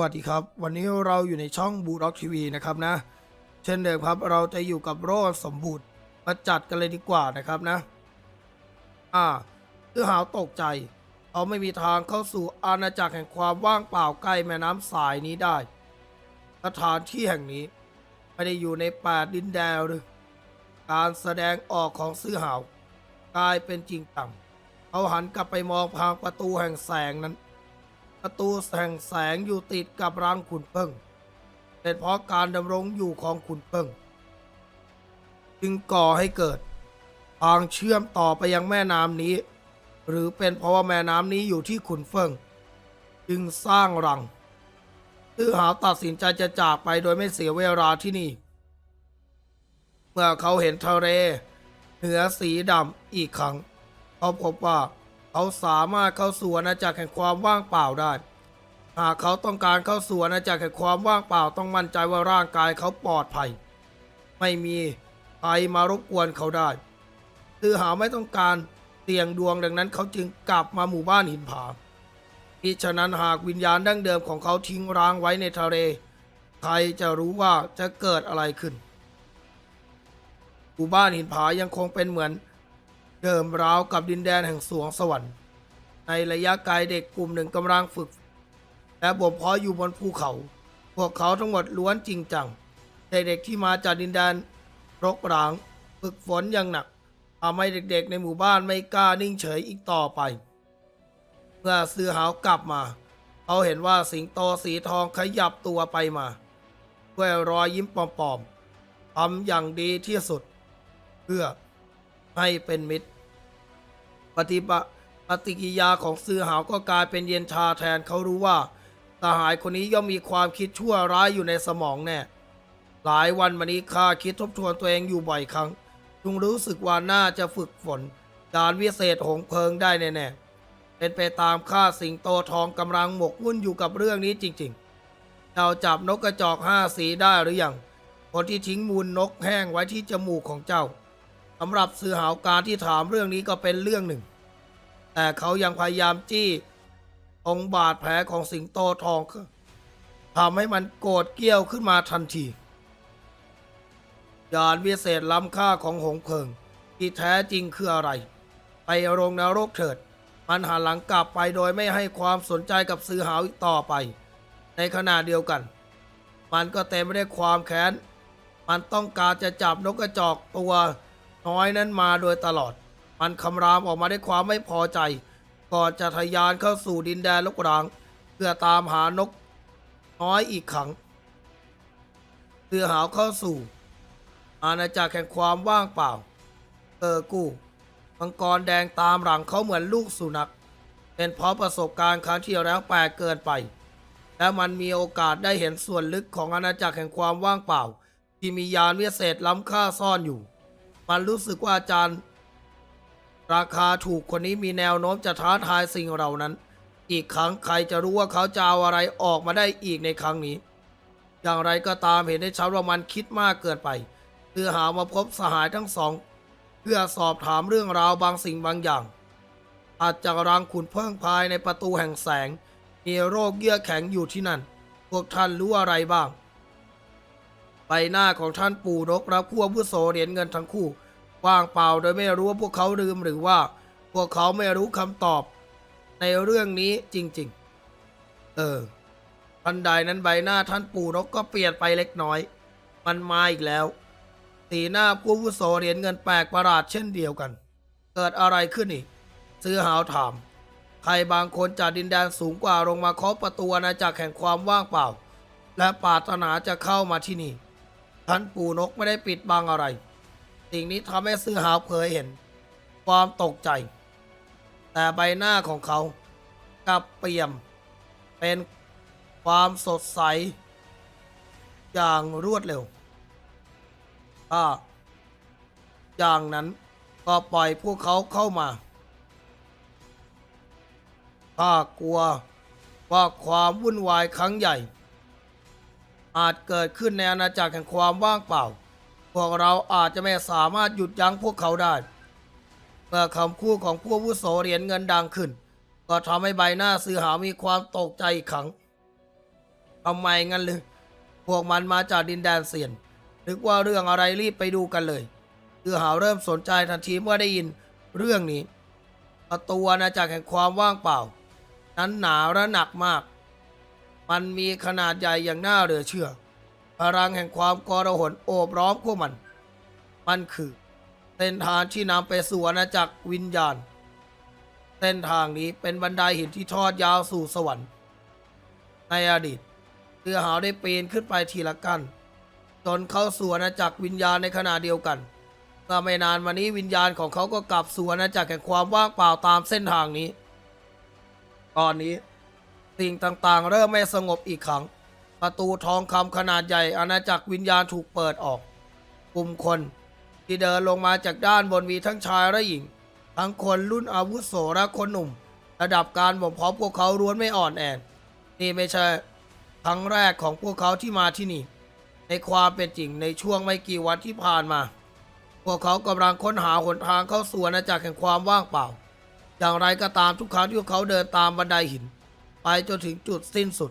วัสดีครับ วันนี้เราอยู่ในช่องบูร็อกทีวีนะครับนะ เช่นเดิมครับเราจะอยู่กับโรคสมบูรณ์มาจัดกันเลยดีกว่านะครับนะ อ่าคือหาวตกใจเขาไม่มีทางเข้าสู่อาณาจักรแห่งความว่างเปล่าใกล้แม่น้ำสายนี้ได้ สถานที่แห่งนี้ ไม่ได้อยู่ในแปดดินแดนหรือการแสดงออกของซื้อหาวกลายเป็นจริงจังเขาหันกลับไปมองทางประตูแห่งแสงนั้น ประตูแห่งแสงอยู่ติดกับรังขุนเพิ่งเป็นเพราะการดำรงอยู่ของขุนเพิ่ง จึงก่อให้เกิดทางเชื่อมต่อไปยังแม่น้ำนี้ หรือเป็นเพราะว่าแม่น้ำนี้อยู่ที่ขุนเฟิงจึงสร้างรังตื้อหาวตัดสินใจจะจากไปโดยไม่เสียเวลาที่นี่ เมื่อเขาเห็นทะเลเหนือสีดำอีกครั้งเขาพบว่า เขาสามารถเข้าสู่อาณาจักรแห่งความว่างเปล่าได้ หากเขาต้องการเข้าสู่อาณาจักรแห่งความว่างเปล่าต้องมั่นใจว่าร่างกายเขาปลอดภัย ไม่มีใครมารบกวนเขาได้คือหาไม่ต้องการเสี่ยงดวงดังนั้นเขาจึงกลับมาหมู่บ้านหินผามิฉะนั้นหากวิญญาณดั้งเดิมของเขาทิ้งร้างไว้ในทะเลใครจะรู้ว่าจะเกิดอะไรขึ้นหมู่บ้านหินผายังคงเป็นเหมือน เดิมราวกับดินแดนแห่งสวงสวรรค์ ในระยะไกลเด็กกลุ่มหนึ่งกำลังฝึก และบ่มเพาะอยู่บนภูเขา พวกเขาทั้งหมดล้วนจริงจังเด็กๆที่มาจากดินแดนรกร้าง ฝึกฝนอย่างหนักทำให้เด็กๆในหมู่บ้านไม่กล้านิ่งเฉยอีกต่อไป เมื่อเสือหาวกลับมา เขาเห็นว่าสิงโตสีทองขยับตัวไปมาด้วยรอยยิ้มปลอมๆทำอย่างดีที่สุด เพื่อให้เป็นมิตร ปฏิปะปฏิกิยาของเสือหาวก็กลายเป็นเย็นชาแทนเขารู้ว่าสหายคนนี้ย่อมมีความคิดชั่วร้ายอยู่ในสมองแน่ หลายวันมานี้ข้าคิดทบทวนตัวเองอยู่บ่อยครั้ง จึงรู้สึกว่าน่าจะฝึกฝนการวิเศษหงเพลิงได้แน่ๆเป็นไปตามข้าสิงโตทองกำลังหมกมุ่นอยู่กับเรื่องนี้จริงๆเจ้าจับนกกระจอกห้าสีได้หรือยังคนที่ทิ้งมูลนกแห้งไว้ที่จมูกของเจ้า สำหรับสื่อหาวการที่ถามเรื่องนี้ก็เป็นเรื่องหนึ่ง แต่เขายังพยายามจี้ตรงบาดแผลของสิงโตทองทำให้มันโกรธเกี้ยวขึ้นมาทันทียานวิเศษล้ำค่าของหงเพิง ที่แท้จริงคืออะไร ไปโรงนรกเถิด มันหันหลังกลับไปโดยไม่ให้ความสนใจกับซื้อหาวอีกต่อไป ในขณะเดียวกัน มันก็เต็มไปด้วยความแค้น มันต้องการจะจับนกกระจอกตัว น้อยนั้นมาโดยตลอด มันคำรามออกมาด้วยความไม่พอใจ ก่อนจะทะยานเข้าสู่ดินแดนลกราง เพื่อตามหานก น้อยอีกครั้งเพื่อหาวเข้าสู่ อาณาจักรแห่งความว่างเปล่าเออกู้มังกรแดงตามหลังเขาเหมือนลูกสุนัข เป็นเพราะประสบการณ์ครั้งที่แล้วแปลกเกินไป และมันมีโอกาสได้เห็นส่วนลึกของอาณาจักรแห่งความว่างเปล่า ที่มียานวิเศษล้ำค่าซ่อนอยู่ มันรู้สึกว่าอาจารย์ ราคาถูกคนนี้มีแนวโน้มจะท้าทายสิ่งเหล่านั้น อีกครั้งใครจะรู้ว่าเขาจะเอาอะไรออกมาได้อีกในครั้งนี้ อย่างไรก็ตามเห็นได้ชัดว่ามันคิดมากเกินไปเพื่อหามาพบสหายทั้งสอง เพื่อสอบถามเรื่องราวบางสิ่งบางอย่าง อาจจะรังขุนเพิ่งภายในประตูแห่งแสงมีโรคเยื่อแข็งอยู่ที่นั่น พวกท่านรู้อะไรบ้าง หน้าของท่านปู่นกและผู้อาวุโสเหรียญเงินทั้งคู่ว่างเปล่าโดยไม่รู้ว่าพวกเขาลืมหรือว่า พวกเขาไม่รู้คำตอบ ในเรื่องนี้จริง ๆ เออทันใดนั้นใบหน้าท่านปู่นกก็เปลี่ยนไปเล็กน้อย มันมาอีกแล้วสีหน้าผู้วุโสเหรียญเงินแปลกประหลาดเช่นเดียวกัน เกิดอะไรขึ้นอีก ซื้อหาวถาม ใครบางคนจากดินแดนสูงกว่าลงมาเคาะประตูอาณาจักรแห่งความว่างเปล่า และปรารถนาจะเข้ามาที่นี่ ท่านปู่นกไม่ได้ปิดบังอะไร สิ่งนี้ทำให้ซื้อหาวเผยเห็น ความตกใจ แต่ใบหน้าของเขากลับเปี่ยม เป็นความสดใส อย่างรวดเร็วถ้าอย่างนั้นก็ปล่อยพวกเขาเข้ามาข้ากลัวว่าความวุ่นวายครั้งใหญ่ อาจเกิดขึ้นในอาณาจักรแห่งความว่างเปล่า พวกเราอาจจะไม่สามารถหยุดยั้งพวกเขาได้ เมื่อคำพูดของผู้วุโสเหรียญเงินดังขึ้น ก็ทำให้ใบหน้าสื่อหามีความตกใจอีกครั้งทำไมงั้นเลยพวกมันมาจากดินแดนเซียน นึกว่าเรื่องอะไรรีบไปดูกันเลยคือหาเริ่มสนใจทันทีเมื่อได้ยินเรื่องนี้ประตูอาณาจักรแห่งความว่างเปล่า นั้นหนาและหนักมาก มันมีขนาดใหญ่อย่างน่าเหลือเชื่อ พลังแห่งความกรหนโอบล้อมพวกมัน มันคือเส้นทางที่นำไปสู่อาณาจักรวิญญาณ เส้นทางนี้เป็นบันไดหินที่ทอดยาวสู่สวรรค์ ในอดีตเรือหาวได้ปีนขึ้นไปทีละกั้นจนเข้าสู่อาณาจักรวิญญาณในขณะเดียวกันเมื่อไม่นานมานี้วิญญาณของเขาก็กลับสู่อาณาจักรแห่งความว่างเปล่าตามเส้นทางนี้ ตอนนี้ สิ่งต่างๆ เริ่มไม่สงบอีกครั้ง ประตูทองคำขนาดใหญ่อาณาจักรวิญญาณถูกเปิดออก กลุ่มคน ที่เดินลงมาจากด้านบนมีทั้งชายและหญิง ทั้งคนรุ่นอาวุโสและคนหนุ่ม ระดับการบ่มเพาะพวกเขาล้วนไม่อ่อนแอนี่ไม่ใช่ครั้งแรกของพวกเขาที่มาที่นี่ ในความเป็นจริงในช่วงไม่กี่วันที่ผ่านมา พวกเขากำลังค้นหาหนทางเข้าสู่อาณาจักรแห่งความว่างเปล่า อย่างไรก็ตามทุกครั้งที่พวกเขาเดินตามบันไดหิน ไปจนถึงจุดสิ้นสุด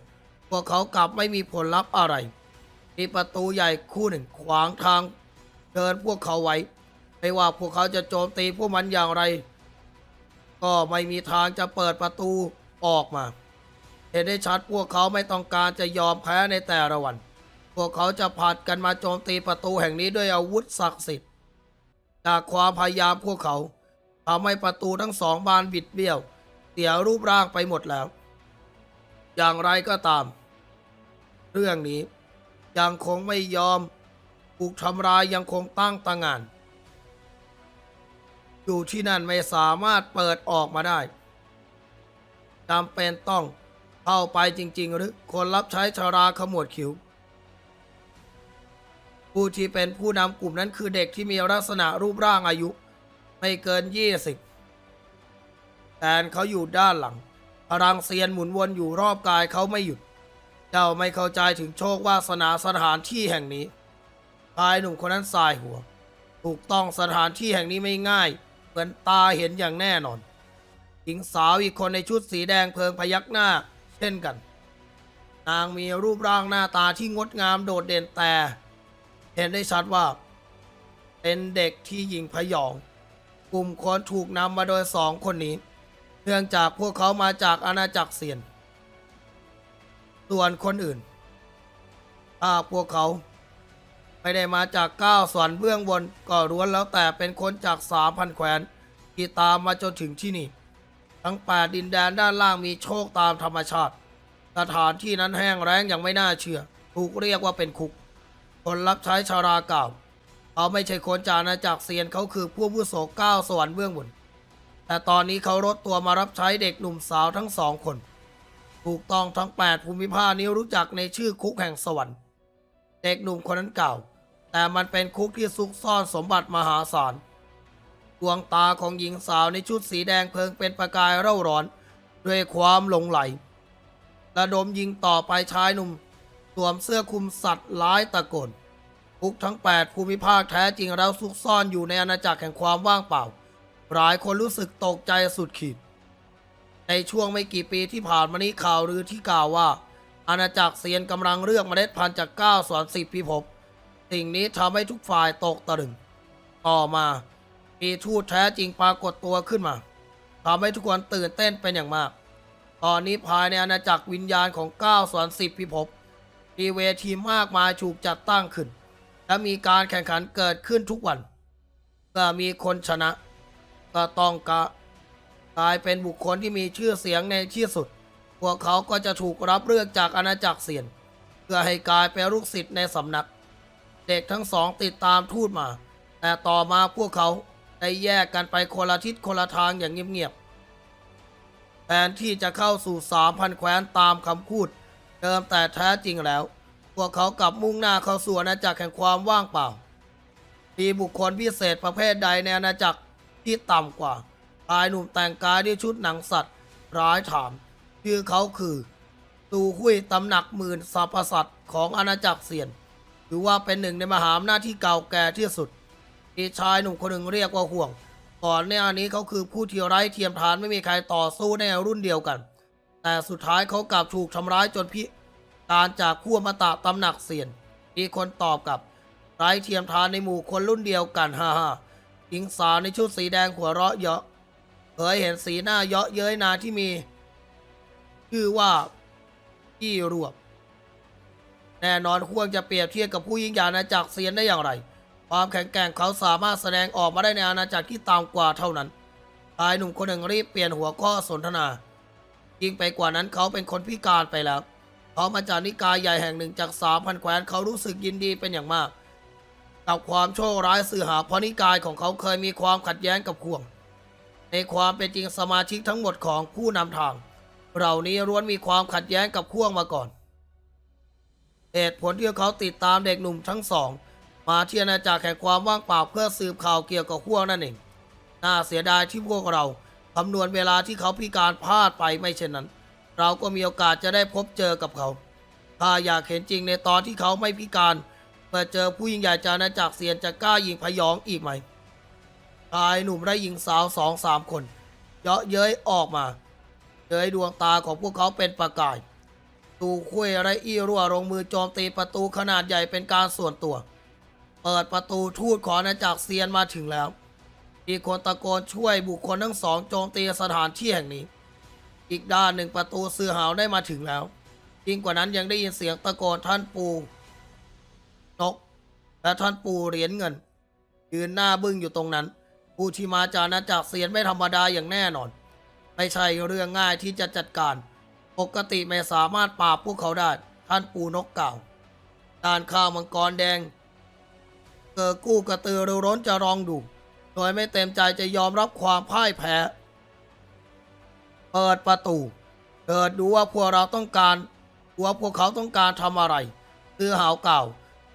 พวกเขากลับไม่มีผลลัพธ์อะไร มีประตูใหญ่คู่หนึ่งขวางทาง เดินพวกเขาไว้ ไม่ว่าพวกเขาจะโจมตีพวกมันอย่างไร ก็ไม่มีทางจะเปิดประตูออกมา เห็นได้ชัดพวกเขาไม่ต้องการจะยอมแพ้ในแต่ละวัน พวกเขาจะผัดกันมาโจมตีประตูแห่งนี้ด้วยอาวุธศักดิ์สิทธิ์ จากความพยายามพวกเขาทำให้ประตูทั้งสองบานบิดเบี้ยว เสียรูปร่างไปหมดแล้ว อย่างไรก็ตาม เรื่องนี้ยังคงไม่ยอมถูกทำลายยังคงตั้งตางาน อยู่ที่นั่นไม่สามารถเปิดออกมาได้จำเป็นต้องเข้าไปจริง ๆ หรือคนรับใช้ชาราขมวดคิ้วผู้ที่เป็นผู้นำกลุ่มนั้นคือเด็กที่มีลักษณะรูปร่างอายุ ไม่เกิน 20 แต่เขาอยู่ด้านหลัง พลังเซียนหมุนวนอยู่รอบกายเขาไม่หยุด เจ้าไม่เข้าใจถึงโชควาสนาสถานที่แห่งนี้ชายหนุ่มคนนั้นสายหัว ถูกต้องสถานที่แห่งนี้ไม่ง่าย เหมือนตาเห็นอย่างแน่นอน หญิงสาวอีกคนในชุดสีแดงเพลิงพยักหน้า เช่นกัน นางมีรูปร่างหน้าตาที่งดงามโดดเด่นแต่ เห็นได้ชัดว่า เป็นเด็กที่หญิงพยอง กลุ่มคนถูกนำมาโดยสองคนนี้ เนื่องจากพวกเขามาจากอาณาจักรเซียน ส่วนคนอื่นถ้าพวกเขา ไม่ได้มาจากก้าวสวรรค์เบื้องบนก็ล้วนแล้วแต่เป็นคนจากสามพันแขวนที่ตามมาจนถึงที่นี่ ทั้งแปดดินแดนด้านล่างมีโชคตามธรรมชาติ สถานที่นั้นแห้งแล้งอย่างไม่น่าเชื่อ ถูกเรียกว่าเป็นคุก คนรับใช้ชาราเก่าเขาไม่ใช่คนจากอาณาจักรเซียนเขาคือผู้ผู้โสก้าวสวรรค์เบื้องบน แต่ตอนนี้เขาลดตัวมารับใช้เด็กหนุ่มสาวทั้งสองคน ถูกต้องทั้ง8ภูมิภาคนี้รู้จักในชื่อคุกแห่งสวรรค์ เด็กหนุ่มคนนั้นเก่า แต่มันเป็นคุกที่ซุกซ่อนสมบัติมหาศาลดวงตาของหญิงสาวในชุดสีแดงเพลิงเป็นประกายเร่าร้อน ด้วยความหลงไหลระดมยิงต่อไปชายหนุ่มสวมเสื้อคลุมสัตว์ร้ายตะโกนคุกทั้ง 8 ภูมิภาคแท้จริงแล้วซุกซ่อนอยู่ในอาณาจักรแห่งความว่างเปล่า หลายคนรู้สึกตกใจสุดขีด ในช่วงไม่กี่ปีที่ผ่านมานี้ข่าวลือที่กล่าวว่า อาณาจักรเซียนกำลังเลือกเมล็ดพันธุ์จากก้าวสอนสิบพิภพสิ่งนี้ทำให้ทุกฝ่ายตกตะลึง ต่อมา มีทูตแท้จริงปรากฏตัวขึ้นมาทำให้ทุกคนตื่นเต้นเป็นอย่างมาก ตอนนี้ภายในอาณาจักรวิญญาณของก้าวสอนสิบพิภพมีเวทีมากมายถูกจัดตั้งขึ้น และมีการแข่งขันเกิดขึ้นทุกวันเมื่อมีคนชนะ ก็ต้องกกลายเป็นบุคคลที่มีชื่อเสียงในที่สุด พวกเขาก็จะถูกรับเลือกจากอาณาจักรเซียน เพื่อให้กลายเป็นลูกศิษย์ในสำนัก เด็กทั้งสองติดตามทูตมา แต่ต่อมาพวกเขาได้แยกกันไปคนละทิศคนละทางอย่างเงียบๆ แทนที่จะเข้าสู่สามพันแคว้นตามคำพูดเดิมแต่แท้จริงแล้ว พวกเขากลับมุ่งหน้าเข้าสู่อาณาจักรแห่งความว่างเปล่า มีบุคคลพิเศษประเภทใดในอาณาจักร ที่ต่ำกว่าชายหนุ่มแต่งกายด้วยชุดหนังสัตว์ ร้ายถาม ชื่อเขาคือตูหุยตำหนักหมื่นสรรพสัตว์ของอาณาจักรเซียนถือว่าเป็นหนึ่งในมหาอำนาจที่เก่าแก่ที่สุดมีชายหนุ่มคนหนึ่งเรียกว่าห่วงก่อนในอันนี้เขาคือผู้ที่ไร้เทียมทานไม่มีใครต่อสู้ในรุ่นเดียวกัน แต่สุดท้ายเขากลับถูกทำร้ายจนพิการจากคู่อมตะตำหนักเสียนมีคนตอบกับไร้เทียมทานในหมู่คนรุ่นเดียวกันฮ่าฮ่า หญิงสาวในชุดสีแดงหัวเราะเยาะเผยเห็นสีหน้าเยาะเย้ยนาที่มี ชื่อว่าพี่รวบ แน่นอนควรจะเปรียบเทียบกับผู้ยิ่งใหญ่อาณาจักรเซียนได้อย่างไร ความแข็งแกร่งเขาสามารถแสดงออกมาได้ในอาณาจักรที่ต่ำกว่าเท่านั้นชายหนุ่มคนหนึ่งรีบเปลี่ยนหัวข้อสนทนายิ่งไปกว่านั้นเขาเป็นคนพิการไปแล้วเขามาจากนิกายใหญ่แห่งหนึ่งจากสามพันแคว้นเขารู้สึกยินดีเป็นอย่างมาก กับความโชคร้ายสื่อหาเพราะนิกายของเขาเคยมีความขัดแย้งกับข่วง ในความเป็นจริงสมาชิกทั้งหมดของผู้นำทาง เหล่านี้ล้วนมีความขัดแย้งกับข่วงมาก่อน เหตุผลที่เขาติดตามเด็กหนุ่มทั้งสอง มาที่อาณาจักรแห่งความว่างเปล่าเพื่อสืบข่าวเกี่ยวกับข่วงนั่นเอง น่าเสียดายที่พวกเราคำนวณเวลาที่เขาพิการพลาดไปไม่เช่นนั้น เราก็มีโอกาสจะได้พบเจอกับเขา ถ้าอยากเห็นจริงในตอนที่เขาไม่พิการเมื่อเจอผู้ยิ่งใหญ่จากอาณาจักรเซียนจะกล้ายิงพยองอีกไหมชายหนุ่มและหญิงสาวสองสามคนเยาะเย้ยออกมาเย้ยดวงตาของพวกเขาเป็นประกายตูคุยไรอี้รั่วลงมือโจมตีประตูขนาดใหญ่เป็นการส่วนตัว เปิดประตูทูตของอาณาจักรเซียนมาถึงแล้วมีคนตะโกนช่วยบุคคลทั้งสองโจมตีสถานที่แห่งนี้ อีกด้านหนึ่งประตูเสือหาวได้มาถึงแล้วยิ่งกว่านั้นยังได้ยินเสียงตะโกนท่านปู นก และท่านปู่เหรียญเงิน ยืนหน้าบึ้งอยู่ตรงนั้น ผู้ที่มาจากอาณาจักรเซียนไม่ธรรมดาอย่างแน่นอน ไม่ใช่เรื่องง่ายที่จะจัดการ ปกติไม่สามารถปราบพวกเขาได้ ท่านปู่นกกล่าวด้านข้าวมังกรแดง เกิดกู้กระตือรือร้นจะลองดู โดยไม่เต็มใจจะยอมรับความพ่ายแพ้ เปิดประตูเปิดดูว่าพวกเราต้องการว่าพวกเขาต้องการทำอะไรซื้อหาวเก่า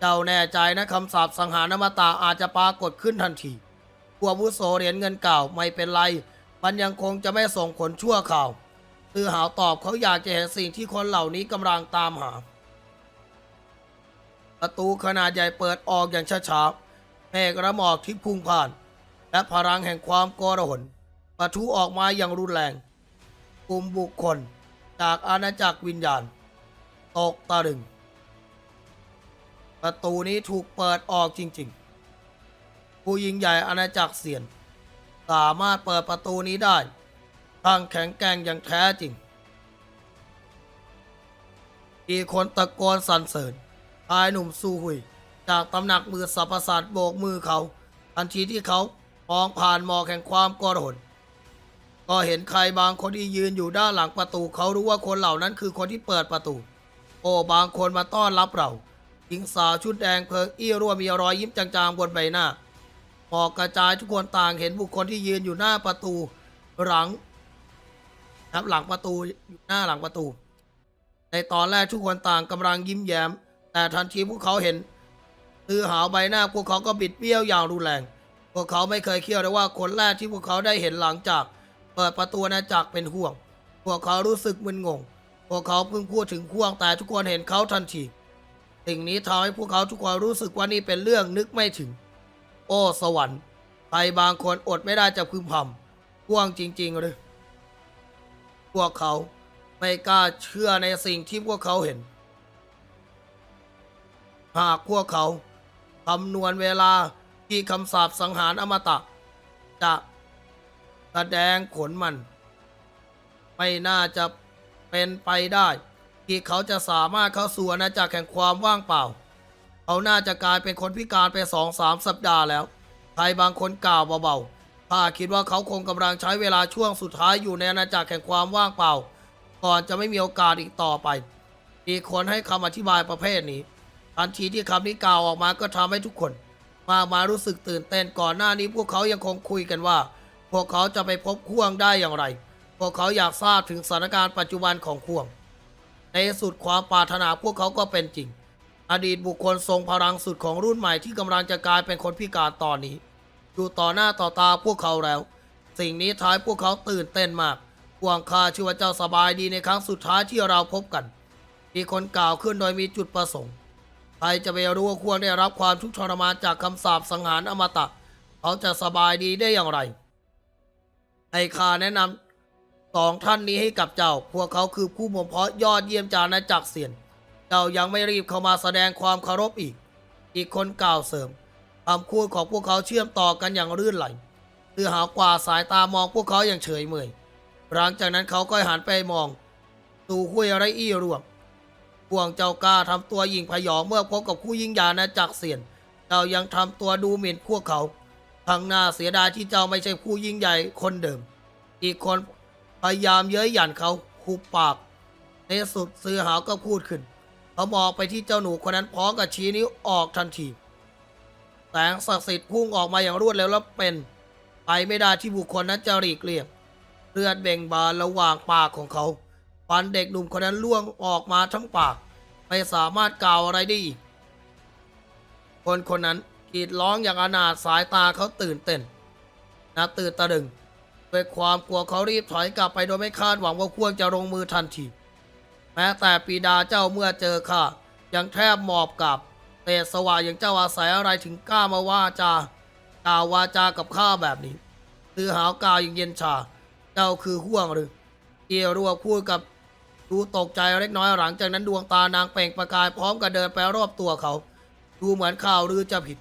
เจ้าแน่ใจนะคำสาปสังหารอมตะอาจจะปรากฏขึ้นทันทีพวกวุโสเหรียญเงินเก่าไม่เป็นไร มันยังคงจะไม่ส่งผลชั่วข่าวซื้อหาวตอบเขาอยากจะเห็นสิ่งที่คนเหล่านี้กำลังตามหา ประตูขนาดใหญ่เปิดออกอย่างช้าๆเมฆระหมอกที่พุ่งผ่าน และพลังแห่งความกรหนปะทุออกมาอย่างรุนแรงกลุ่มบุคคลจากอาณาจักรวิญญาณ ตกตะลึง ประตูนี้ถูกเปิดออกจริงๆ ผู้ยิงใหญ่อาณาจักรเสียน สามารถเปิดประตูนี้ได้ทั้งแข็งแกร่งอย่างแท้จริง อีกคนตะโกนสรรเสริญชายหนุ่มซูหุย จากตำหนักมือสัพพสัตว์โบกมือเขา ทันทีที่เขามองผ่านหมอกแห่งความกรธก็เห็นใครบางคนที่ยืนอยู่ด้านหลังประตู เขารู้ว่าคนเหล่านั้นคือคนที่เปิดประตู โอ้บางคนมาต้อนรับเรา หญิงสาวชุดแดงเพลิงอี้รั่วมีรอยยิ้มจางๆบนใบหน้าหมอกระจายทุกคนต่างเห็นบุคคลที่ยืนอยู่หน้าประตูหลังครับหลังประตูอยู่หน้าหลังประตู ในตอนแรกทุกคนต่างกำลังยิ้มแย้ม แต่ทันทีพวกเขาเห็นตือหาวใบหน้าพวกเขาก็บิดเบี้ยวอย่างรุนแรง พวกเขาไม่เคยเคี่ยวเลยว่าคนแรกที่พวกเขาได้เห็นหลังจาก เปิดประตูอาณาจักรเป็นห่วง พวกเขารู้สึกมึนงง พวกเขาเพิ่งพูดถึงห่วงแต่ทุกคนเห็นเขาทันที สิ่งนี้ทำให้พวกเขาทุกคนรู้สึกว่านี่เป็นเรื่องนึกไม่ถึง โอ้สวรรค์ใครบางคนอดไม่ได้จะพึมพำห่วงจริงๆหรือพวกเขาไม่กล้าเชื่อในสิ่งที่พวกเขาเห็น หากพวกเขาคำนวณเวลาที่คำสาปสังหารอมตะ จะแสดงผลมัน ไม่น่าจะเป็นไปได้ ที่เขาจะสามารถเข้าสู่อาณาจักรแห่งความว่างเปล่า เขาน่าจะกลายเป็นคนพิการไปสองสามสัปดาห์แล้ว ใครบางคนกล่าวเบาๆข้าคิดว่าเขาคงกำลังใช้เวลาช่วงสุดท้ายอยู่ในอาณาจักรแห่งความว่างเปล่า ก่อนจะไม่มีโอกาสอีกต่อไป อีกคนให้คำอธิบายประเภทนี้ ทันทีที่คำนี้กล่าวออกมาก็ทำให้ทุกคนมากมารู้สึกตื่นเต้นก่อนหน้านี้พวกเขายังคงคุยกันว่า พวกเขาจะไปพบข่วงได้อย่างไร พวกเขาอยากทราบถึงสถานการณ์ปัจจุบันของข่วง ในสุดความปรารถนาพวกเขาก็เป็นจริง อดีตบุคคลทรงพลังสุดของรุ่นใหม่ที่กำลังจะกลายเป็นคนพิการตอนนี้ อยู่ต่อหน้าต่อตาพวกเขาแล้ว สิ่งนี้ท้ายพวกเขาตื่นเต้นมากห่วงข้าชื่อว่าเจ้าสบายดีในครั้งสุดท้ายที่เราพบกัน มีคนกล่าวขึ้นโดยมีจุดประสงค์ ใครจะไปรู้ว่าควรได้รับความทุกข์ทรมานจากคำสาปสังหารอมตะ เขาจะสบายดีได้อย่างไรให้ข้าแนะนำ สองท่านนี้ให้กับเจ้า พวกเขาคือผู้บ่มเพาะยอดเยี่ยมจากอาจักรเซียน เจ้ายังไม่รีบเข้ามาแสดงความเคารพอีก อีกคนกล่าวเสริมคำพูดของพวกเขาเชื่อมต่อกันอย่างรื่นไหลตือหากว่าสายตามองพวกเขาอย่างเฉยเมย หลังจากนั้นเขาก็หันไปมองตู่คุยไรอี้รวมพวงเจ้ากล้าทำตัวยิงพยองเมื่อพบกับคู่ยิงยานะจักรเสียน เจ้ายังทำตัวดูหมิ่นพวกเขาทางหน้าเสียดายที่เจ้าไม่ใช่ผู้ยิ่งใหญ่คนเดิม อีกคน พยายามเย้ยหยันเขาคุบปาก ในสุดซื้อหาวก็พูดขึ้น เขามองไปที่เจ้าหนูคนนั้นพร้อมกับชี้นิ้วออกทันที แสงศักดิ์สิทธิ์พุ่งออกมาอย่างรวดเร็วและเป็น ไปไม่ได้ที่บุคคลนั้นจะหลีกเลี่ยงเลือดเบ่งบานระหว่างปากของเขาฟันเด็กหนุ่มคนนั้นล่วงออกมาทั้งปาก ไม่สามารถกล่าวอะไรได้อีก คนคนนั้นกรีดร้องอย่างอนาถสายตาเขาตื่นเต้นนับตื่นตะดึง ด้วยความกลัวเขารีบถอยกลับไปโดยไม่คาดหวังว่าควรจะลงมือทันที แม้แต่ปีดาเจ้าเมื่อเจอข้ายังแทบหมอบกลับเตสว่าอย่างเจ้าอาศัยอะไรถึงกล้ามาว่าจากล่าววาจากับข้าแบบนี้ตือหาวกลาวอย่างเย็นชา เจ้าคือห่วงหรือเกียรัวพูดกับดูตกใจเล็กน้อยหลังจากนั้นดวงตานางเปล่งประกายพร้อมกับเดินไปรอบตัวเขา ดูเหมือนข่าวหรือจะผิด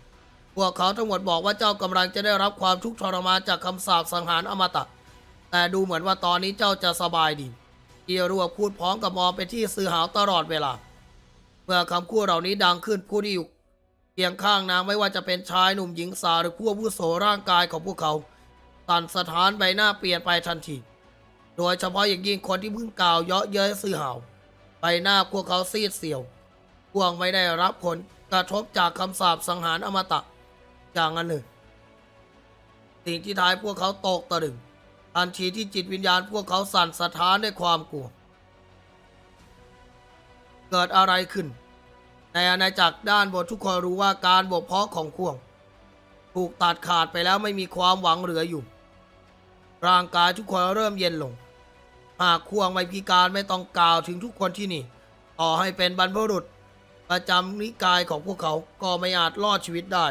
พวกเขาทั้งหมดบอกว่าเจ้ากำลังจะได้รับความทุกข์ทรมานจากคำสาปสังหารอมตะ แต่ดูเหมือนว่าตอนนี้เจ้าจะสบายดีเกียรัวพูดพร้อมกับมองไปที่ซือหาวตลอดเวลา เมื่อคำพูดเหล่านี้ดังขึ้นผู้ที่อยู่เคียงข้างนางไม่ว่าจะเป็นชายหนุ่มหญิงสาวหรือผู้อาวุโสร่างกายของพวกเขาสั่นสถานใบหน้าเปลี่ยนไปทันที โดยเฉพาะอย่างยิ่งคนที่เพิ่งกล่าวเยาะเย้ยซือหาวใบหน้าพวกเขาซีดเสียวพวกไม่ได้รับผลกระทบจากคำสาปสังหารอมตะ อย่างนั้นเลยสิ่งที่ทายพวกเขาตกตะลึงทันทีที่จิตวิญญาณพวกเขาสั่นสะท้านด้วยความกลัว เกิดอะไรขึ้น ในอาณาจักรด้านบนทุกคนรู้ว่าการบกเพาะของข่วง ถูกตัดขาดไปแล้วไม่มีความหวังเหลืออยู่ ร่างกายทุกคนเริ่มเย็นลง หากข่วงไม่พิการไม่ต้องกล่าวถึงทุกคนที่นี่ ต่อให้เป็นบรรพบุรุษ ประจำนิกายของพวกเขาก็ไม่อาจรอดชีวิตได้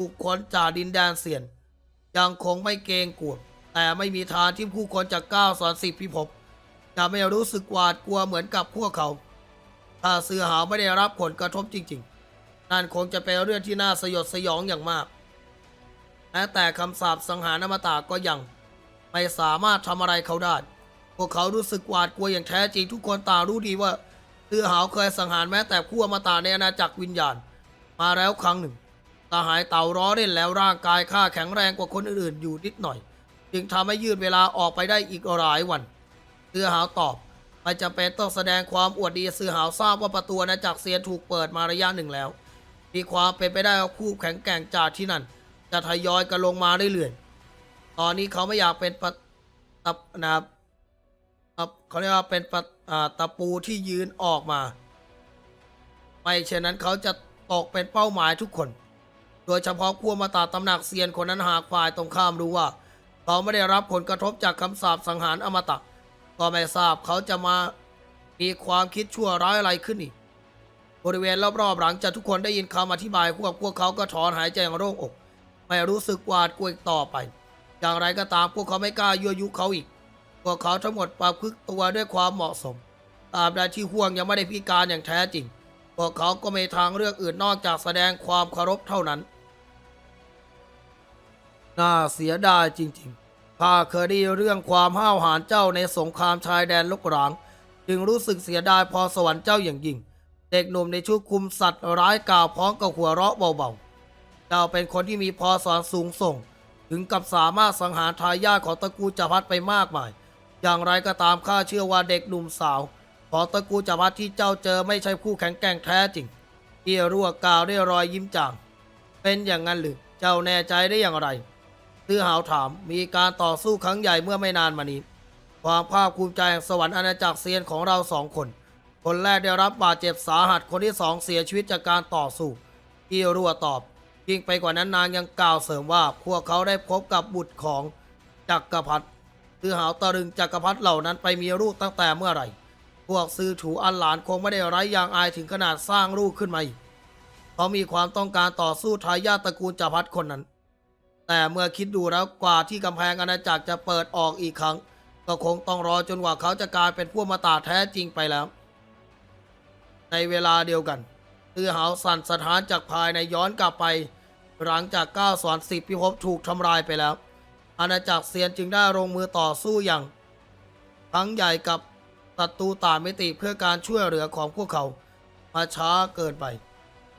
บุคคลจากดินแดนเสียน ยังคงไม่เกรงกลัว แต่ไม่มีทางที่ผู้คนจากก้าวสอนสิบพิภพจะไม่รู้สึกหวาดกลัวเหมือนกับพวกเขา ถ้าเสือหาวไม่ได้รับผลกระทบจริง ๆ นั่นคงจะเป็นเรื่องที่น่าสยดสยองอย่างมากแม้แต่คำสาปสังหารอมตะก็ยัง ไม่สามารถทำอะไรเขาได้ พวกเขารู้สึกหวาดกลัวอย่างแท้จริงทุกคนต่างรู้ดีว่าเสือหาวเคยสังหารแม้แต่ผู้อมตะในอาณาจักรวิญญาณ มาแล้วครั้งหนึ่ง ตาหายเต่าร้อเล่นแล้วร่างกายข้าแข็งแรงกว่าคนอื่นๆอยู่นิดหน่อย จึงทำให้ยืดเวลาออกไปได้อีกหลายวันเสือหาวตอบไม่จำเป็นต้องแสดงความอวดดีเสือหาวทราบว่าประตูอาณาจักรเซียนถูกเปิดมาระยะหนึ่งแล้วมีความเป็นไปได้ว่าคู่แข็งแกร่งจากที่นั่น จะทยอยกันลงมาเรื่อยๆตอนนี้เขาไม่อยากเป็นปะตับนะครับเขาเรียกว่าเป็นปะตะปูที่ยืนออกมา ไม่เช่นนั้นเขาจะตกเป็นเป้าหมายทุกคน ดยเฉพาะขั้วมาตาตำหนักเซียนคนนั้นหากฝ่ายตรงข้ามรู้ว่าเขาไม่ได้รับผลกระทบจากคำสาปสังหารอมตะ ก็ไม่ทราบเขาจะมามีความคิดชั่วร้ายอะไรขึ้นอีก บริเวณรอบๆหลังจากทุกคนได้ยินคำอธิบายพวกพวกเขาก็ถอนหายใจอย่างโล่งอก ไม่รู้สึกหวาดกลัวอีกต่อไป อย่างไรก็ตามพวกเขาไม่กล้ายั่วยุเขาอีก พวกเขาทั้งหมดประพฤติตัวด้วยความเหมาะสมตราบใดที่ห่วงยังไม่ได้พิการอย่างแท้จริง พวกเขาก็ไม่ทางเลือกอื่นนอกจากแสดงความเคารพเท่านั้น น่าเสียดายจริงๆข้าเคยได้เรื่องความห้าวหาญเจ้าในสงครามชายแดนลกร้าง จึงรู้สึกเสียดายพอสวรรค์เจ้าอย่างยิ่ง เด็กหนุ่มในชุดคุมสัตว์ร้ายกล่าวพร้อมกับหัวเราะเบาๆ เจ้าเป็นคนที่มีพรสวรรค์สูงส่ง ถึงกับสามารถสังหารทายาทของตระกูลจักรพรรดิไปมากมาย อย่างไรก็ตามข้าเชื่อว่าเด็กหนุ่มสาวของตระกูลจักรพรรดิที่เจ้าเจอไม่ใช่คู่แข็งแกร่งแท้จริงเอียรั่วกล่าวด้วยรอยยิ้มจาง เป็นอย่างนั้นหรือ เจ้าแน่ใจได้อย่างไร ตื้อหาวถาม มีการต่อสู้ครั้งใหญ่เมื่อไม่นานมานี้ ความภาคภูมิใจแห่งสวรรค์อาณาจักรเซียนของเราสองคน คนแรกได้รับบาดเจ็บสาหัสคนที่สองเสียชีวิตจากการต่อสู้อีรัวตอบยิ่งไปกว่านั้นนางยังกล่าวเสริมว่าพวกเขาได้พบกับบุตรของจักรพรรดิตื้อหาวตะลึงจักรพรรดิเหล่านั้นไปมีลูกตั้งแต่เมื่อไหร่ พวกซื้อถูอันหลานคงไม่ได้ไร้ยางอายถึงขนาดสร้างลูกขึ้นมาอีกเขามีความต้องการต่อสู้ทายาทตระกูลจักรพรรดิคนนั้น แต่เมื่อคิดดูแล้วกว่าที่กำแพงอาณาจักรจะเปิดออกอีกครั้ง ก็คงต้องรอจนกว่าเขาจะกลายเป็นผู้มาตาแท้จริงไปแล้ว ในเวลาเดียวกันตือหาวสั่นสถานจากภายในย้อนกลับไป หลังจากก้าวสอนสิบพิภพถูกทำลายไปแล้ว อาณาจักรเซียนจึงได้ลงมือต่อสู้อย่างทั้งใหญ่กับศัตรูต่างมิติเพื่อการช่วยเหลือของพวกเขามาช้าเกินไป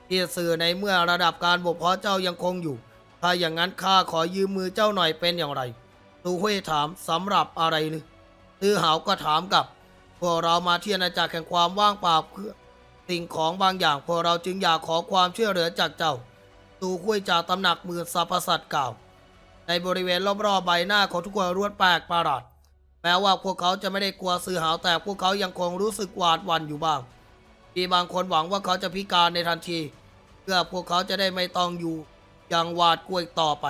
ที่สื่อในเมื่อระดับการบ่มเพาะเจ้ายังคงอยู่ ถ้าอย่างนั้นข้าขอยืมมือเจ้าหน่อยเป็นอย่างไรตูเฮ่ยถามสำหรับอะไรหรือตือหาวก็ถามกลับ พวกเรามาที่อาณาจักรแห่งความว่างเปล่าเพื่อสิ่งของบางอย่าง พวกเราจึงอยากขอความช่วยเหลือจากเจ้า ตูคุยจากตำหนักมือสรรพสัตว์กล่าว ในบริเวณรอบๆใบหน้าของทุกคนรวดแปลกประหลาดแม้ว่าพวกเขาจะไม่ได้กลัวสื่อหาวแต่พวกเขายังคงรู้สึกหวาดหวั่นอยู่บ้าง มีบางคนหวังว่าเขาจะพิการในทันที เพื่อพวกเขาจะได้ไม่ต้องอยู่ อย่างหวาดกลัวอีกต่อไป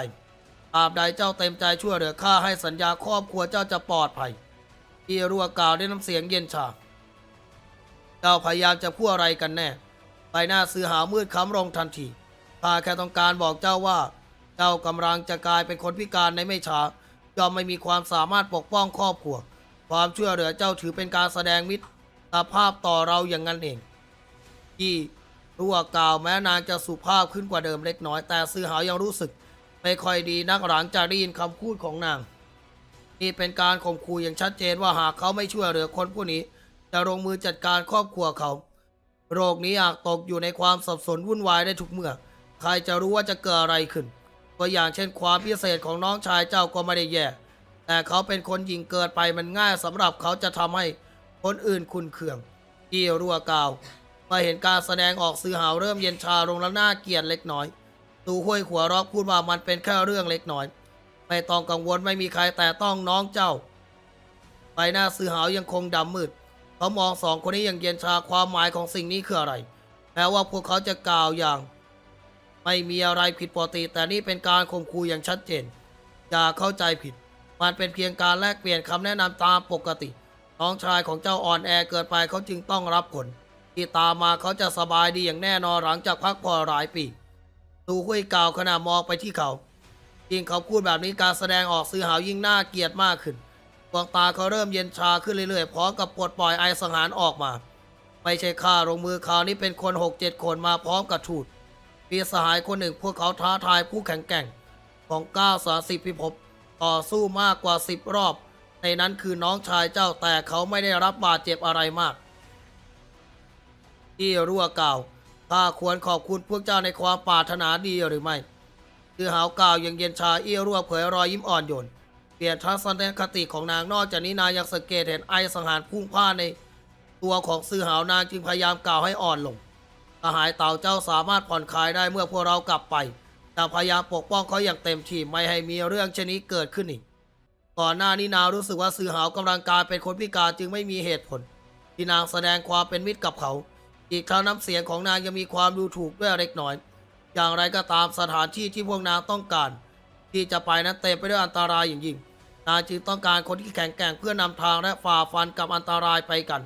อาบใดเจ้าเต็มใจช่วยเหลือข้าให้สัญญาครอบครัวเจ้าจะปลอดภัยที่รัวกล่าวด้วยน้ำเสียงเย็นชา เจ้าพยายามจะพูดอะไรกันแน่ใบหน้าสื่อหามืดค้ำลงทันทีข้าแค่ต้องการบอกเจ้าว่า เจ้ากำลังจะกลายเป็นคนพิการในไม่ช้าย่อมไม่มีความสามารถปกป้องครอบครัว ความช่วยเหลือเจ้าถือเป็นการแสดงมิตรภาพต่อเราอย่างนั้นเองที่ รั่วกาวแม้นางจะสุภาพขึ้นกว่าเดิมเล็กน้อย แต่ซื่อหาวยังรู้สึก ไม่ค่อยดีนักหลังจากได้ยินคำพูดของนาง นี่เป็นการข่มขู่อย่างชัดเจนว่าหากเขาไม่ช่วยเหลือคนผู้นี้ จะลงมือจัดการครอบครัวเขา โรคนี้อาจตกอยู่ในความสับสนวุ่นวายได้ทุกเมื่อ ใครจะรู้ว่าจะเกิดอะไรขึ้น ตัวอย่างเช่นความพิเศษของน้องชายเจ้าก็ไม่ได้แย่ แต่เขาเป็นคนหญิงเกิดไปมันง่ายสำหรับเขาจะทำให้คนอื่นคุณเคืองที่รั่วกาว มื่อเห็นการแสดงออกสื่อหาวเริ่มเย็นชาลงและน่าเกลียดเล็กน้อยตูห้วยหัวเรอกพูดว่ามันเป็นแค่เรื่องเล็กน้อย ไม่ต้องกังวลไม่มีใครแต่ต้องน้องเจ้าใบหน้าสื่อหาวยังคงดำมืดเขามองสองคนนี้อย่างเย็นชาความหมายของสิ่งนี้คืออะไรแม้ว่าพวกเขาจะกล่าวอย่าง ไม่มีอะไรผิดปกติ แต่นี่เป็นการข่มขู่อย่างชัดเจน อย่าเข้าใจผิด มันเป็นเพียงการแลกเปลี่ยนคำแนะนำตามปกติ น้องชายของเจ้าอ่อนแอเกินไปเขาจึงต้องรับผล ที่ตามมาเขาจะสบายดีอย่างแน่นอนหลังจากพักผ่อนหลายปีตูคุยกล่าวขณะมองไปที่เขายิ่งเขาพูดแบบนี้การแสดงออกสื่อหาวยิ่งน่าเกลียดมากขึ้นดวงตาเขาเริ่มเย็นชาขึ้นเรื่อยๆพร้อมกับปลดปล่อยไอสังหารออกมา ไม่ใช่ข้าลงมือคราวนี้เป็นคนหกเจ็ดคนมาพร้อมกับทูตมีสหายคนหนึ่งพวกเขาท้าทายผู้แข็งแกร่ง ของก้าวสาสิบพิภพต่อสู้มากกว่าสิบรอบ ในนั้นคือน้องชายเจ้าแต่เขาไม่ได้รับบาดเจ็บอะไรมาก ที่รั่วกล่าวข้าควรขอบคุณพวกเจ้าในความปรารถนาดีหรือไม่ คือหาวกล่าวอย่างเย็นชาเอี้ยรั่วเผยรอยยิ้มอ่อนโยน เปลี่ยนทัศนคติของนางนอกจากนี้นางยังสังเกตเห็นไอสังหารพุ่งพ่านใน ตัวของซื่อหาวนางจึงพยายามกล่าวให้อ่อนลงสหายเต่าเจ้าสามารถผ่อนคลายได้เมื่อพวกเรากลับไปแต่พยายามปกป้องเขาอย่างเต็มที่ไม่ให้มีเรื่องชนนี้เกิดขึ้นอีก ก่อนหน้านี้นางรู้สึกว่าซื่อหาวกำลังกลายเป็นคนพิการจึงไม่มีเหตุผล ที่นางแสดงความเป็นมิตรกับเขา อีกครั้งน้ำเสียงของนางยังมีความดูถูกด้วยเล็กน้อย อย่างไรก็ตามสถานที่ที่พวกนางต้องการ ที่จะไปนั้นเต็มไปด้วยอันตรายอย่างยิ่ง นางจึงต้องการคนที่แข็งแกร่งเพื่อนำทางและฝ่าฟันกับอันตรายไปกัน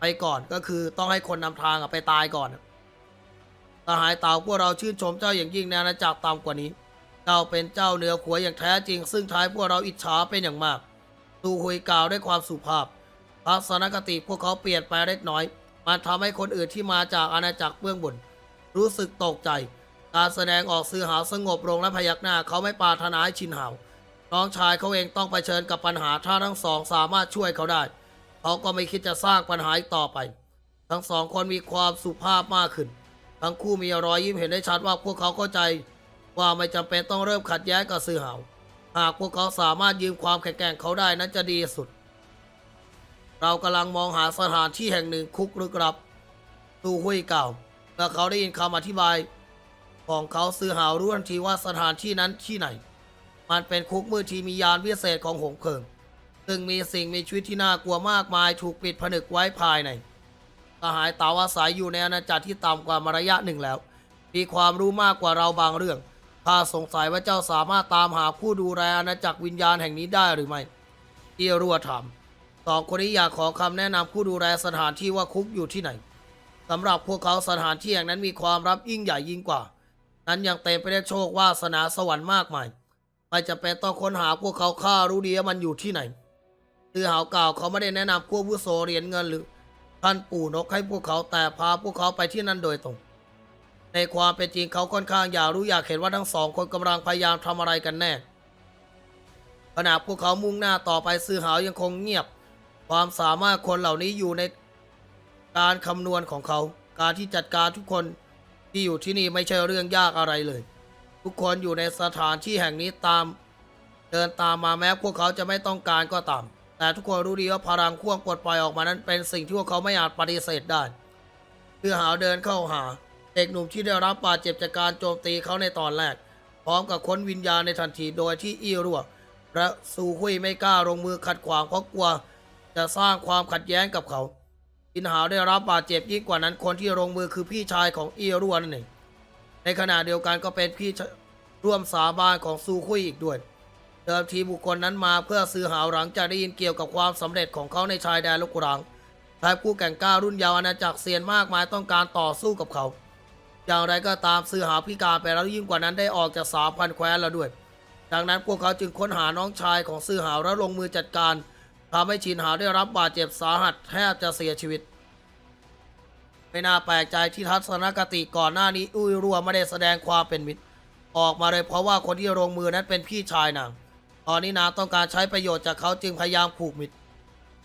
ไปก่อนก็คือต้องให้คนนำทางไปตายก่อนสหายเต่าพวกเราชื่นชมเจ้าอย่างยิ่งในอาณาจักรต่ำกว่านี้ เจ้าเป็นเจ้าเหนือขัวอย่างแท้จริง ซึ่งท้ายพวกเราอิจฉาเป็นอย่างมากตูหุยกล่าวด้วยความสุภาพทัศนคติพวกเขาเปลี่ยนไปเล็กน้อย มันทำให้คนอื่นที่มาจากอาณาจักรเบื้องบน รู้สึกตกใจ การแสดงออกสื่อหาวสงบลงและพยักหน้าเขาไม่ปาถนาให้ชินหาวน้องชายเขาเองต้องไปเชิญกับปัญหาถ้าทั้งสองสามารถช่วยเขาได้ เขาก็ไม่คิดจะสร้างปัญหาอีกต่อไป ทั้งสองคนมีความสุภาพมากขึ้น ทั้งคู่มีรอยยิ้มเห็นได้ชัดว่าพวกเขาเข้าใจ ว่าไม่จำเป็นต้องเริ่มขัดแย้งกับสื่อหาวหากพวกเขาสามารถยืมความแข็งแกร่งเขาได้นั้นจะดีสุด เรากำลังมองหาสถานที่แห่งหนึ่งคุกลึกลับตูหุยกล่าวเมื่อเขาได้ยินคำอธิบาย ของเขาสื่อหารู้ทันทีว่าสถานที่นั้นที่ไหน มันเป็นคุกมืดที่มียานพิเศษของหงเพิงซึ่งมีสิ่งมีชีวิตที่น่ากลัวมากมายถูกปิดผนึกไว้ภายในสหายเตาอาศัยอยู่ในอาณาจักรที่ต่ำกว่ามาระยะหนึ่งแล้ว มีความรู้มากกว่าเราบางเรื่องข้าสงสัยว่าเจ้าสามารถตามหาผู้ดูแลอาณาจักรวิญญาณแห่งนี้ได้หรือไม่เอียรัวถาม สองคนนี้อยากขอคำแนะนำผู้ดูแลสถานที่ว่าคุกอยู่ที่ไหนสำหรับพวกเขาสถานที่แห่งนั้นมีความรับยิ่งใหญ่ยิ่งกว่า นั้นยังเต็มไปด้วยโชควาสนาสวรรค์มากมายไม่จะเป็นต้องค้นหาพวกเขาข้ารู้ดีว่ามันอยู่ที่ไหนคือหาวกล่าวเขาไม่ได้แนะนำพวกผู้โสเหรียญเงินหรือท่านปู่นกให้พวกเขาแต่พาพวกเขาไปที่นั่นโดยตรง ในความเป็นจริงเขาค่อนข้างอยากรู้อยากเห็นว่าทั้งสองคนกำลังพยายามทำอะไรกันแน่ขณะพวกเขามุ่งหน้าต่อไปซื้อหาวยังคงเงียบ ความสามารถคนเหล่านี้อยู่ในการคำนวณของเขา การที่จัดการทุกคนที่อยู่ที่นี่ไม่ใช่เรื่องยากอะไรเลย ทุกคนอยู่ในสถานที่แห่งนี้ตาม เดินตามมาแม้พวกเขาจะไม่ต้องการก็ตาม แต่ทุกคนรู้ดีว่าพลังข่วงปลดปล่อยออกมานั้น เป็นสิ่งที่พวกเขาไม่อาจปฏิเสธได้เพื่อหาวเดินเข้าหาเด็กหนุ่มที่ได้รับบาดเจ็บจากการโจมตีเขาในตอนแรก พร้อมกับค้นวิญญาณในทันทีโดยที่อี้รั่วและซูฮุยไม่กล้าลงมือขัดขวางเพราะกลัว จะสร้างความขัดแย้งกับเขา อินหาวได้รับบาดเจ็บยิ่งกว่านั้นคนที่ลงมือคือพี่ชายของอี้รั่วนั่นเองในขณะเดียวกันก็เป็นพี่ร่วมสาบานของซูฮุยอีกด้วย เดิมทีบุคคลนั้นมาเพื่อซื้อหาวหลังจากได้ยินเกี่ยวกับความสำเร็จของเขาในชายแดนลูกรังชายผู้แก่งกล้ารุ่นยาวอาณาจักรเซียนมากมายต้องการต่อสู้กับเขา อย่างไรก็ตามซื้อหาวพิการไปแล้วยิ่งกว่านั้นได้ออกจากสามพันแคว้นแล้วด้วย ดังนั้นพวกเขาจึงค้นหาน้องชายของซื้อหาวและลงมือจัดการ ทำให้ชินหาได้รับบาดเจ็บสาหัสแทบจะเสียชีวิต ไม่น่าแปลกใจที่ทัศนคติก่อนหน้านี้อุ้ยรัวไม่ได้แสดงความเป็นมิตร ออกมาเลยเพราะว่าคนที่ลงมือนั้นเป็นพี่ชายนางตอนนี้นางต้องการใช้ประโยชน์จากเขาจึงพยายามผูกมิตร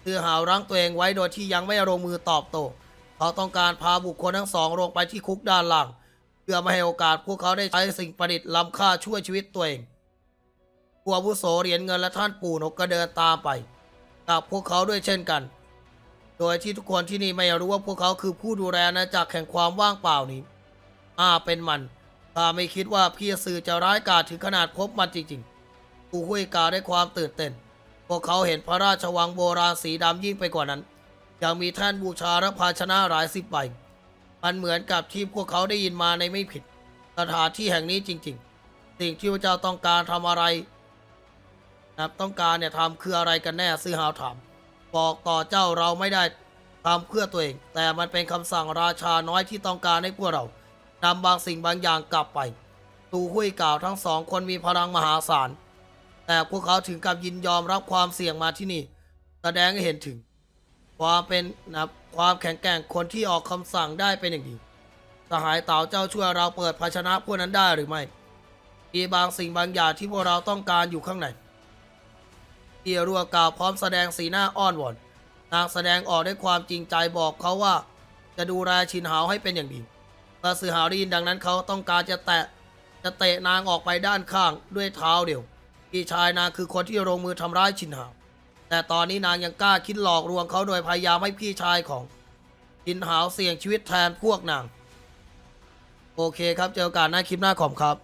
คือหาวรั้งตัวเองไว้โดยที่ยังไม่ลงมือตอบโต้เขาต้องการพาบุคคลทั้งสองลงไปที่คุกด้านล่าง เพื่อไม่ให้โอกาสพวกเขาได้ใช้สิ่งประดิษฐ์ล้ำค่าช่วยชีวิตตัวเองผู้อาวุโสเหรียญเงินและท่านปู่นกก็เดินตามไป กับพวกเขาด้วยเช่นกัน โดยที่ทุกคนที่นี่ไม่รู้ว่าพวกเขาคือผู้ดูแลอาณาจักแห่งความว่างเปล่านี้อ่าเป็นมันข้าไม่คิดว่าพี่สื่อจะร้ายกาจถึงขนาดพบมันจริงๆผู้หุยกาวด้ความตื่นเต้น พวกเขาเห็นพระราชวังโบราณสีดำยิ่งไปกว่านั้นยังมีแท่นบูชาและภาชนะหลายสิบใบ มันเหมือนกับที่พวกเขาได้ยินมาในไม่ผิด สถานที่แห่งนี้จริง ๆ สิ่งที่พระเจ้าต้องการทำอะไร นะครับต้องการเนี่ยทำคืออะไรกันแน่ซื้อหาวถามบอกต่อเจ้าเราไม่ได้ทำเพื่อตัวเอง แต่มันเป็นคำสั่งราชาน้อยที่ต้องการให้พวกเรานำบางสิ่งบางอย่างกลับไป ตูหุยกล่าวทั้งสองคนมีพลังมหาศาล แต่พวกเขาถึงกับยินยอมรับความเสี่ยงมาที่นี่ แสดงให้เห็นถึง ความเป็นนะครับความแข็งแกร่งคนที่ออกคำสั่งได้เป็นอย่างดีสหายเต่าเจ้าช่วยเราเปิดภาชนะพวกนั้นได้หรือไม่มีบางสิ่งบางอย่างที่พวกเราต้องการอยู่ข้างใน เอียรัวกล่าวพร้อมแสดงสีหน้าอ้อนวอนนางแสดงออกด้วยความจริงใจบอกเขาว่า จะดูแลชินหาวให้เป็นอย่างดีเมื่อสือหาวได้ยินดังนั้นเขาต้องการจะแตะจะเตะนางออกไปด้านข้างด้วยเท้าเดียวพี่ชายนางคือคนที่ลงมือทำร้ายชินหาว แต่ตอนนี้นางยังกล้าคิดหลอกลวงเขาโดยพยายามให้พี่ชายของชินหาวเสี่ยงชีวิตแทนพวกนาง โอเคครับเจอกันหน้าคลิปหน้าขอบครับ